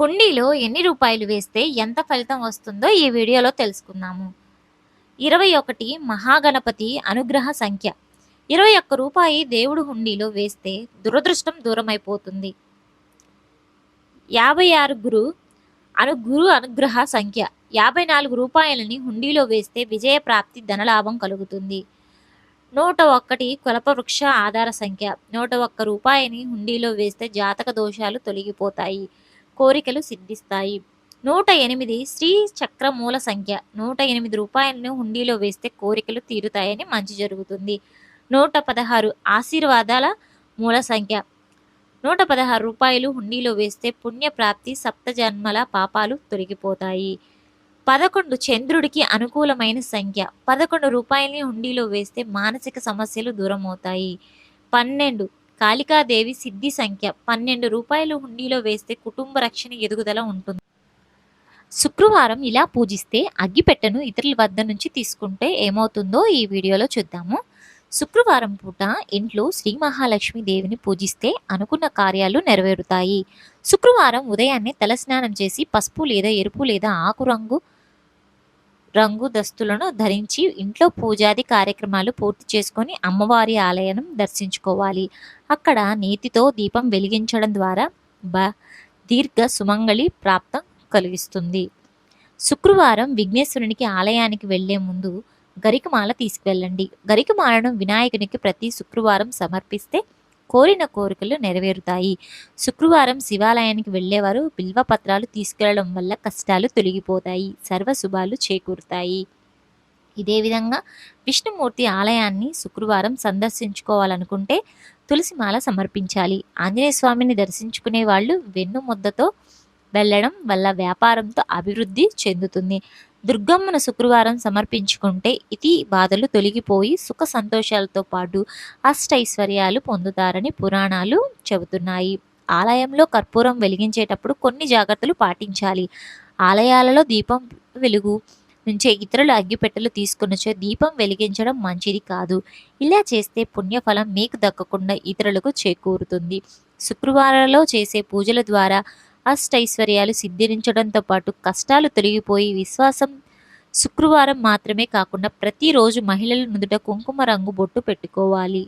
హుండీలో ఎన్ని రూపాయలు వేస్తే ఎంత ఫలితం వస్తుందో ఈ వీడియోలో తెలుసుకుందాము. ఇరవై ఒకటి మహాగణపతి అనుగ్రహ సంఖ్య. ఇరవై ఒక్క రూపాయి దేవుడు హుండీలో వేస్తే దురదృష్టం దూరమైపోతుంది. యాభై ఆరు గురు అను గురు అనుగ్రహ సంఖ్య. యాభై నాలుగు రూపాయలని హుండీలో వేస్తే విజయ ప్రాప్తి ధనలాభం కలుగుతుంది. నూట ఒక్కటి కులపవృక్ష ఆధార సంఖ్య. నూట ఒక్క రూపాయిని హుండీలో వేస్తే జాతక దోషాలు తొలగిపోతాయి. కోరికలు సిద్ధిస్తాయి. నూట ఎనిమిది శ్రీ చక్ర మూల సంఖ్య. నూట ఎనిమిది రూపాయలను హుండీలో వేస్తే కోరికలు తీరుతాయని మంచి జరుగుతుంది. నూట పదహారు ఆశీర్వాదాల మూల సంఖ్య. నూట పదహారు రూపాయలు హుండీలో వేస్తే పుణ్యప్రాప్తి సప్తజన్మల పాపాలు తొలగిపోతాయి. పదకొండు చంద్రుడికి అనుకూలమైన సంఖ్య. పదకొండు రూపాయలని హుండీలో వేస్తే మానసిక సమస్యలు దూరమవుతాయి. పన్నెండు కాళికాదేవి సిద్ధి సంఖ్య పన్నెండు రూపాయలు హుండీలో వేస్తే కుటుంబ రక్షణ ఎదుగుదల ఉంటుంది. శుక్రవారం ఇలా పూజిస్తే అగ్గిపెట్టెను ఇతరుల వద్ద నుంచి తీసుకుంటే ఏమవుతుందో ఈ వీడియోలో చూద్దాము. శుక్రవారం పూట ఇంట్లో శ్రీ మహాలక్ష్మి దేవిని పూజిస్తే అనుకున్న కార్యాలు నెరవేరుతాయి. శుక్రవారం ఉదయాన్నే తలస్నానం చేసి పసుపు లేదా ఎరుపు లేదా ఆకు రంగు రంగు దస్తులను ధరించి ఇంట్లో పూజాది కార్యక్రమాలు పూర్తి చేసుకొని అమ్మవారి ఆలయం దర్శించుకోవాలి. అక్కడ నీతితో దీపం వెలిగించడం ద్వారా బ దీర్ఘ సుమంగళి ప్రాప్తం కలిగిస్తుంది. శుక్రవారం విఘ్నేశ్వరునికి ఆలయానికి వెళ్ళే ముందు గరికమాల తీసుకువెళ్ళండి. గరికమాలను వినాయకునికి ప్రతి శుక్రవారం సమర్పిస్తే కోరిన కోరికలు నెరవేరుతాయి. శుక్రవారం శివాలయానికి వెళ్ళేవారు బిల్వపత్రాలు తీసుకెళ్ళడం వల్ల కష్టాలు తొలగిపోతాయి. సర్వశుభాలు చేకూరుతాయి. ఇదే విధంగా విష్ణుమూర్తి ఆలయాన్ని శుక్రవారం సందర్శించుకోవాలనుకుంటే తులసిమాల సమర్పించాలి. ఆంజనేయ స్వామిని దర్శించుకునే వాళ్ళు వెన్ను ముద్దతో వెళ్ళడం వల్ల వ్యాపారంతో అభివృద్ధి చెందుతుంది. దుర్గమ్మను శుక్రవారం సమర్పించుకుంటే ఇతి బాధలు తొలగిపోయి సుఖ సంతోషాలతో పాటు అష్టైశ్వర్యాలు పొందుతారని పురాణాలు చెబుతున్నాయి. ఆలయంలో కర్పూరం వెలిగించేటప్పుడు కొన్ని జాగ్రత్తలు పాటించాలి. ఆలయాలలో దీపం వెలుగు నుంచే ఇతరుల అగ్గిపెట్టెలు తీసుకునిచే దీపం వెలిగించడం మంచిది కాదు. ఇలా చేస్తే పుణ్యఫలం మీకు దక్కకుండా ఇతరులకు చేకూరుతుంది. శుక్రవారంలో చేసే పూజల ద్వారా అష్టైశ్వర్యాలు సిద్ధించడంతో పాటు కష్టాలు తొలగిపోయి విశ్వాసం శుక్రవారం మాత్రమే కాకుండా ప్రతిరోజు మహిళల నుదుట కుంకుమ రంగు బొట్టు పెట్టుకోవాలి.